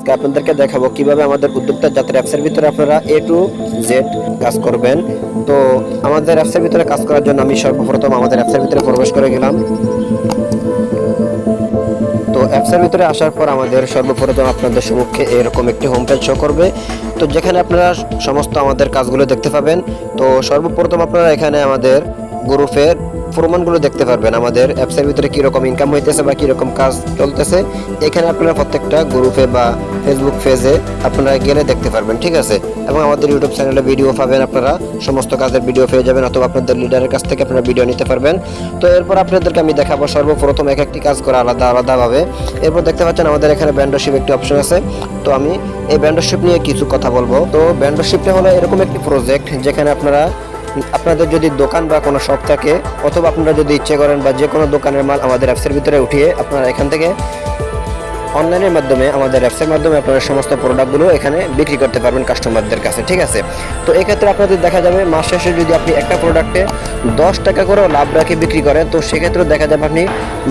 আজকে আপনাদেরকে দেখাবো কীভাবে আমাদের উদ্যোক্তা জাতের অ্যাপসের ভিতরে আপনারা এ টু জেড কাজ করবেন। তো আমাদের অ্যাপসের ভিতরে কাজ করার জন্য আমি সর্বপ্রথম আমাদের অ্যাপসের ভিতরে প্রবেশ করে গেলাম। তো অ্যাপসের ভিতরে আসার পর আমাদের সর্বপ্রথম আপনাদের সম্মুখে এরকম একটি হোম পেজ শো করবে। তো যেখানে আপনারা সমস্ত আমাদের কাজগুলো দেখতে পাবেন। তো সর্বপ্রথম আপনারা এখানে আমাদের গ্রুপের প্রমাণগুলো দেখতে পারবেন আমাদের অ্যাপসের ভিতরে কীরকম ইনকাম হইতেছে বা কীরকম কাজ চলতেছে। এখানে আপনারা প্রত্যেকটা গ্রুপে বা ফেসবুক পেজে আপনারা গেলে দেখতে পারবেন, ঠিক আছে? এবং আমাদের ইউটিউব চ্যানেলে ভিডিও পাবেন আপনারা। সমস্ত কাজের ভিডিও পেয়ে যাবেন অথবা আপনাদের লিডারের কাছ থেকে আপনারা ভিডিও নিতে পারবেন। তো এরপর আপনাদেরকে আমি দেখাবো সর্বপ্রথম এক একটি কাজ করা আলাদা আলাদাভাবে। এরপর দেখতে পাচ্ছেন আমাদের এখানে ব্যান্ডারশিপ একটি অপশন আছে। তো আমি এই ব্যান্ডারশিপ নিয়ে কিছু কথা বলব। তো ব্যান্ডারশিপটা হলো এরকম একটি প্রজেক্ট যেখানে আপনারা আপনাদের যদি দোকান বা কোনো শপ থাকে, অথবা আপনারা যদি ইচ্ছে করেন বা যে কোনো দোকানের মাল আমাদের অ্যাপসের ভিতরে উঠিয়ে আপনারা এখান থেকে অনলাইনের মাধ্যমে, আমাদের অ্যাপসের মাধ্যমে আপনারা সমস্ত প্রোডাক্টগুলো এখানে বিক্রি করতে পারবেন কাস্টমারদের কাছে, ঠিক আছে? তো এক্ষেত্রে আপনাদের দেখা যাবে, মাস শেষে যদি আপনি একটা প্রোডাক্টে দশ টাকা করেও লাভ রাখে বিক্রি করেন, তো সেক্ষেত্রেও দেখা যাবে আপনি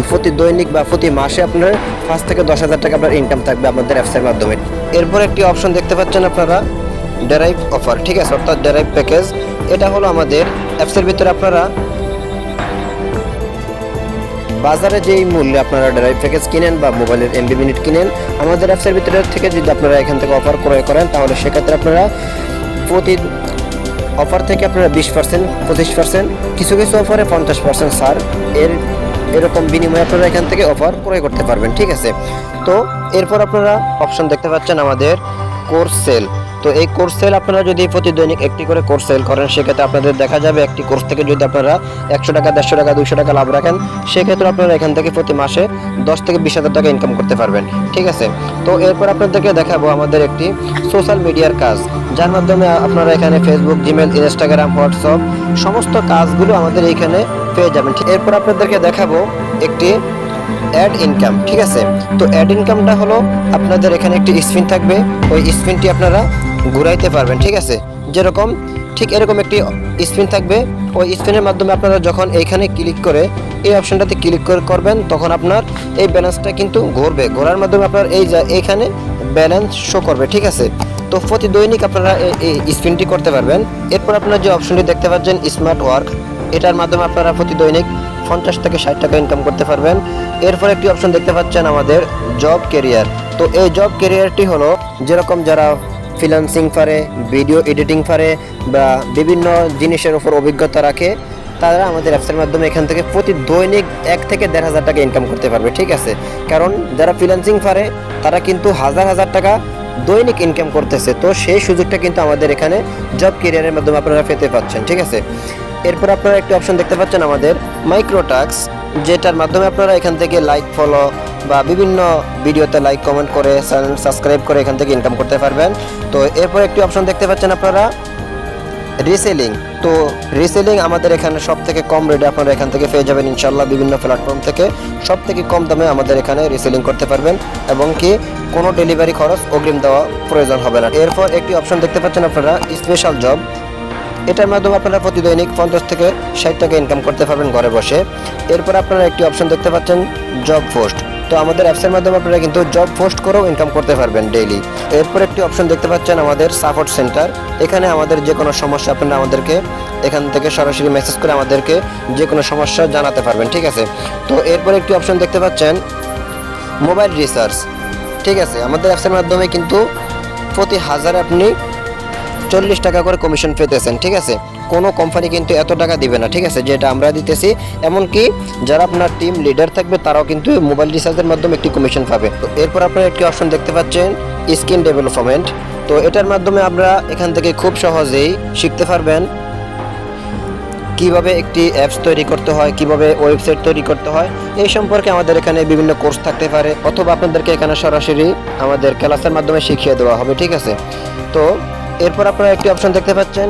প্রতি দৈনিক বা প্রতি মাসে আপনার পাঁচ থেকে দশ হাজার টাকা আপনার ইনকাম থাকবে আমাদের অ্যাপসের মাধ্যমে। এরপর একটি অপশন দেখতে পাচ্ছেন আপনারা ডেরাইভ অফার ঠিক আছে? অর্থাৎ ডেরাইভ প্যাকেজ এটা হলো আমাদের অ্যাপসের ভিতরে আপনারা বাজারে যেই মূল্যে আপনারা ড্রাইভ প্যাকেজ কিনেন বা মোবাইলের এমবি মিনিট কিনেন, আমাদের অ্যাপসের ভিতরে থেকে যদি আপনারা এখান থেকে অফার ক্রয় করেন, তাহলে সেক্ষেত্রে আপনারা প্রতি অফার থেকে আপনারা বিশ পার্সেন্ট পঁচিশ পার্সেন্ট কিছু কিছু অফারে পঞ্চাশ পার্সেন্ট সার এর, এরকম বিনিময়ে আপনারা এখান থেকে অফার ক্রয় করতে পারবেন, ঠিক আছে? তো, এরপর আপনারা অপশন দেখতে পাচ্ছেন আমাদের কোর্স সেল তো এই কোর্স সেল আপনারা যদি প্রতি দৈনিক একটি করে কোর্স সেল করেন, সেক্ষেত্রে আপনাদের দেখা যাবে একটি কোর্স থেকে যদি আপনারা একশো টাকা, দেড়শো টাকা দুশো টাকা লাভ রাখেন, সেক্ষেত্রে আপনারা এখান থেকে প্রতি মাসে দশ থেকে বিশ হাজার টাকা ইনকাম করতে পারবেন। ঠিক আছে? তো এরপর আপনাদেরকে দেখাবো আমাদের একটি সোশ্যাল মিডিয়ার কাজ, যার মাধ্যমে আপনারা এখানে ফেসবুক জিমেল ইনস্টাগ্রাম হোয়াটসঅ্যাপ সমস্ত কাজগুলো আমাদের এইখানে পেয়ে যাবেন। এরপর আপনাদেরকে দেখাবো একটি অ্যাড ইনকাম ঠিক আছে? তো অ্যাড ইনকামটা হলো আপনাদের এখানে একটি স্পিন থাকবে, ওই স্পিনটি আপনারা ঘুরাইতে পারবেন, ঠিক আছে? যেরকম, ঠিক এরকম একটি স্পিন থাকবে। ওই স্পিনের মাধ্যমে আপনারা যখন এইখানে ক্লিক করে এই অপশনটাতে ক্লিক করে করবেন, তখন আপনার এই ব্যালেন্সটা কিন্তু ঘুরবে। ঘোরার মাধ্যমে আপনার এই এইখানে ব্যালেন্স শো করবে, ঠিক আছে? তো প্রতি দৈনিক আপনারা এই- এই স্পিনটি করতে পারবেন। এরপর আপনারা যে অপশনটি দেখতে পাচ্ছেন, স্মার্ট ওয়ার্ক, এটার মাধ্যমে আপনারা প্রতি দৈনিক পঞ্চাশ থেকে ষাট টাকা ইনকাম করতে পারবেন। এরপর একটি অপশন দেখতে পাচ্ছেন আমাদের জব কেরিয়ার তো এই জব কেরিয়ারটি হলো, যেরকম যারা ফ্রিল্যান্সিং পারে ভিডিও এডিটিং পারে বা বিভিন্ন জিনিসের উপর অভিজ্ঞতা রাখে, তারা আমাদের অ্যাপসের মাধ্যমে এখান থেকে প্রতি দৈনিক এক থেকে দেড় হাজার টাকা ইনকাম করতে পারবে, ঠিক আছে? কারণ যারা ফ্রিল্যান্সিং পারে তারা কিন্তু হাজার হাজার টাকা দৈনিক ইনকাম করতেছে। তো সেই সুযোগটা কিন্তু আমাদের এখানে জব কেরিয়ারের মাধ্যমে আপনারা পেতে পাচ্ছেন, ঠিক আছে? এরপর আপনারা একটি অপশন দেখতে পাচ্ছেন আমাদের মাইক্রোটাক্স যেটার মাধ্যমে আপনারা এখান থেকে লাইক ফলো বা বিভিন্ন ভিডিওতে লাইক কমেন্ট করে চ্যানেল সাবস্ক্রাইব করে এখান থেকে ইনকাম করতে পারবেন। তো এরপর একটি অপশন দেখতে পাচ্ছেন আপনারা রিসেলিং তো রিসেলিং আমাদের এখানে সব থেকে কম রেটে আপনারা এখান থেকে পেয়ে যাবেন ইনশাল্লাহ বিভিন্ন প্ল্যাটফর্ম থেকে। সব থেকে কম দামে আমাদের এখানে রিসেলিং করতে পারবেন এবং কি কোনো ডেলিভারি খরচ অগ্রিম দেওয়া প্রয়োজন হবে না। এরপর একটি অপশন দেখতে পাচ্ছেন আপনারা স্পেশাল জব এটার মাধ্যমে আপনারা প্রতি দৈনিক পঞ্চাশ থেকে ষাট টাকা ইনকাম করতে পারবেন ঘরে বসে। এরপর আপনারা একটি অপশন দেখতে পাচ্ছেন জব পোস্ট তো আমাদের অ্যাপসের মাধ্যমে আপনারা কিন্তু জব পোস্ট করেও ইনকাম করতে পারবেন ডেইলি এরপর একটি অপশন দেখতে পাচ্ছেন আমাদের সাপোর্ট সেন্টার এখানে আমাদের যে কোনো সমস্যা আপনারা আমাদেরকে এখান থেকে সরাসরি মেসেজ করে আমাদেরকে যে কোনো সমস্যা জানাতে পারবেন, ঠিক আছে? তো এরপর একটি অপশন দেখতে পাচ্ছেন মোবাইল রিসার্চ ঠিক আছে, আমাদের অ্যাপসের মাধ্যমে কিন্তু প্রতি হাজার আপনি চল্লিশ টাকা করে কমিশন পেতেছেন, ঠিক আছে? কোনো কোম্পানি কিন্তু এত টাকা দিবে না, ঠিক আছে? যেটা আমরা দিতেছি, এমনকি যারা আপনার টিম লিডার থাকবে, তারাও কিন্তু মোবাইল রিচার্জের মাধ্যমে একটি কমিশন পাবে। তো এরপর আপনারা একটি অপশন দেখতে পাচ্ছেন স্কিন ডেভেলপমেন্ট তো এটার মাধ্যমে আমরা এখান থেকে খুব সহজেই শিখতে পারবেন কীভাবে একটি অ্যাপস তৈরি করতে হয়, কীভাবে ওয়েবসাইট তৈরি করতে হয়। এই সম্পর্কে আমাদের এখানে বিভিন্ন কোর্স থাকতে পারে, অথবা আপনাদেরকে এখানে সরাসরি আমাদের ক্লাসের মাধ্যমে শিখিয়ে দেওয়া হবে, ঠিক আছে? তো এরপর আপনারা একটি অপশন দেখতে পাচ্ছেন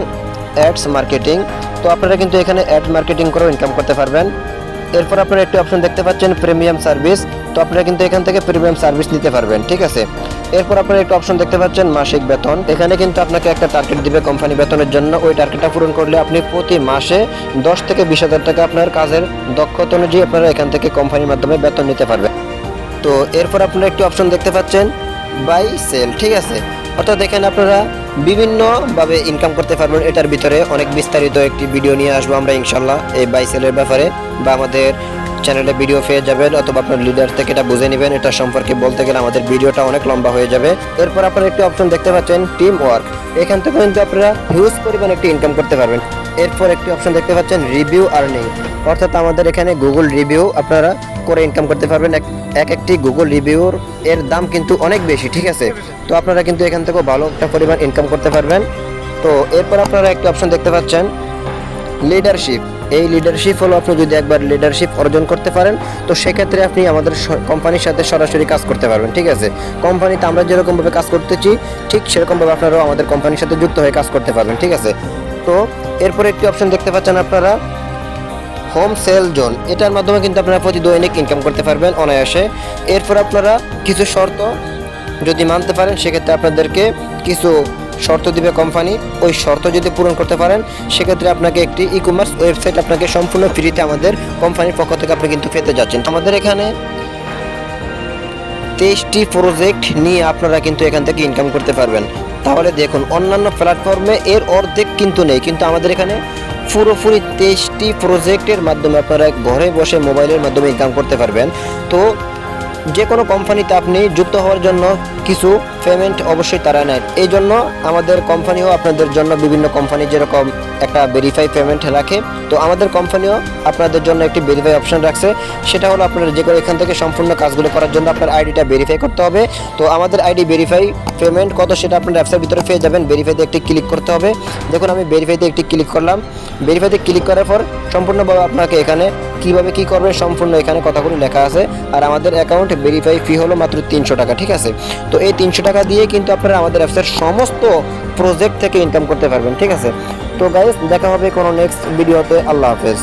অ্যাডস মার্কেটিং তো আপনারা কিন্তু এখানে অ্যাড মার্কেটিং করেও ইনকাম করতে পারবেন। এরপর আপনারা একটি অপশন দেখতে পাচ্ছেন প্রিমিয়াম সার্ভিস তো আপনারা কিন্তু এখান থেকে প্রিমিয়াম সার্ভিস নিতে পারবেন, ঠিক আছে? এরপর আপনারা একটা অপশন দেখতে পাচ্ছেন, মাসিক বেতন। এখানে কিন্তু আপনাকে একটা টার্গেট দিবে কোম্পানি বেতনের জন্য। ওই টার্গেটটা পূরণ করলে আপনি প্রতি মাসে দশ থেকে বিশ হাজার টাকা আপনার কাজের দক্ষতা অনুযায়ী আপনারা এখান থেকে কোম্পানির মাধ্যমে বেতন নিতে পারবেন। তো এরপর আপনারা একটি অপশন দেখতে পাচ্ছেন বাই সেল ঠিক আছে? অর্থাৎ এখানে আপনারা বিভিন্নভাবে ইনকাম করতে পারবেন, এটার ভিতরে অনেক বিস্তারিত একটি ভিডিও নিয়ে আসব আমরা ইনশাল্লাহ এই বাইসেলের ব্যাপারে বা আমাদের চ্যানেলে ভিডিও পেয়ে যাবেন অথবা আপনার লিডার থেকে এটা বুঝে নেবেন, এটা সম্পর্কে বলতে গেলে আমাদের ভিডিওটা অনেক লম্বা হয়ে যাবে। এরপর আপনারা একটি অপশন দেখতে পাচ্ছেন টিম ওয়ার্ক এখান থেকে কিন্তু আপনারা হিউজ পরিমাণ একটি ইনকাম করতে পারবেন। এরপর একটি অপশন দেখতে পাচ্ছেন রিভিউ আর্নিং অর্থাৎ আমাদের এখানে গুগল রিভিউ আপনারা করে ইনকাম করতে পারবেন। এক- এক একটি গুগল রিভিউর এর দাম কিন্তু অনেক বেশি, ঠিক আছে? তো আপনারা কিন্তু এখান থেকেও ভালো একটা পরিমাণ ইনকাম করতে পারবেন। তো এরপর আপনারা একটি অপশন দেখতে পাচ্ছেন লিডারশিপ এই লিডারশিপ হলো আপনি যদি একবার লিডারশিপ অর্জন করতে পারেন, তো সেক্ষেত্রে আপনি আমাদের কোম্পানির সাথে সরাসরি কাজ করতে পারবেন, ঠিক আছে? কোম্পানিতে আমরা যেরকমভাবে কাজ করতেছি, ঠিক সেরকমভাবে আপনারাও আমাদের কোম্পানির সাথে যুক্ত হয়ে কাজ করতে পারবেন, ঠিক আছে? তো এরপর একটি অপশন দেখতে পাচ্ছেন আপনারা হোম সেল জোন এটার মাধ্যমে কিন্তু আপনারা প্রতি দৈনিক ইনকাম করতে পারবেন অনায়াসে। এরপর আপনারা কিছু শর্ত যদি মানতে পারেন, সেক্ষেত্রে আপনাদেরকে কিছু শর্ত দিবে কোম্পানি ওই শর্ত যদি পূরণ করতে পারেন, সেক্ষেত্রে আপনাকে একটি ই কমার্স ওয়েবসাইট আপনাকে সম্পূর্ণ ফ্রিতে আমাদের কোম্পানির পক্ষ থেকে আপনি কিন্তু পেতে যাচ্ছেন। আমাদের এখানে তেইশটি প্রজেক্ট নিয়ে আপনারা কিন্তু এখান থেকে ইনকাম করতে পারবেন। তাহলে দেখুন, অন্যান্য প্ল্যাটফর্মে এর অর্ধেক কিন্তু নেই। কিন্তু আমাদের এখানে পুরোপুরি তেইশটি প্রজেক্টের মাধ্যমে আপনারা ঘরে বসে মোবাইলের মাধ্যমে ইনকাম করতে পারবেন। তো যে কোনো কোম্পানিতে আপনি যুক্ত হওয়ার জন্য কিছু পেমেন্ট অবশ্যই তারা নেয়। এই জন্য আমাদের কোম্পানিও আপনাদের জন্য বিভিন্ন কোম্পানি যেরকম একটা ভেরিফাই পেমেন্ট রাখে। তো আমাদের কোম্পানিও আপনাদের জন্য একটি ভেরিফাই অপশন রাখছে। সেটা হলো আপনারা যে কোনো এখান থেকে সম্পূর্ণ কাজগুলো করার জন্য আপনার আইডিটা ভেরিফাই করতে হবে। তো আমাদের আইডি ভেরিফাই পেমেন্ট কত সেটা আপনার অ্যাপসের ভিতরে পেয়ে যাবেন। ভেরিফাইতে একটি ক্লিক করতে হবে। দেখুন আমি ভেরিফাইতে একটি ক্লিক করলাম। ভেরিফাইতে ক্লিক করার পর সম্পূর্ণভাবে আপনাকে এখানে কীভাবে কি করবেন সম্পূর্ণ এখানে কথাগুলো লেখা আছে। আর আমাদের অ্যাকাউন্ট ভেরিফাই ফি হলো মাত্র তিনশো টাকা, ঠিক আছে? তো এই তিনশো টাকা দিয়ে কিন্তু আপনারা আমাদের অ্যাপসের সমস্ত প্রজেক্ট থেকে ইনকাম করতে পারবেন, ঠিক আছে? তো গাইজ দেখা হবে কোনো নেক্সট ভিডিওতে আল্লাহ হাফেজ।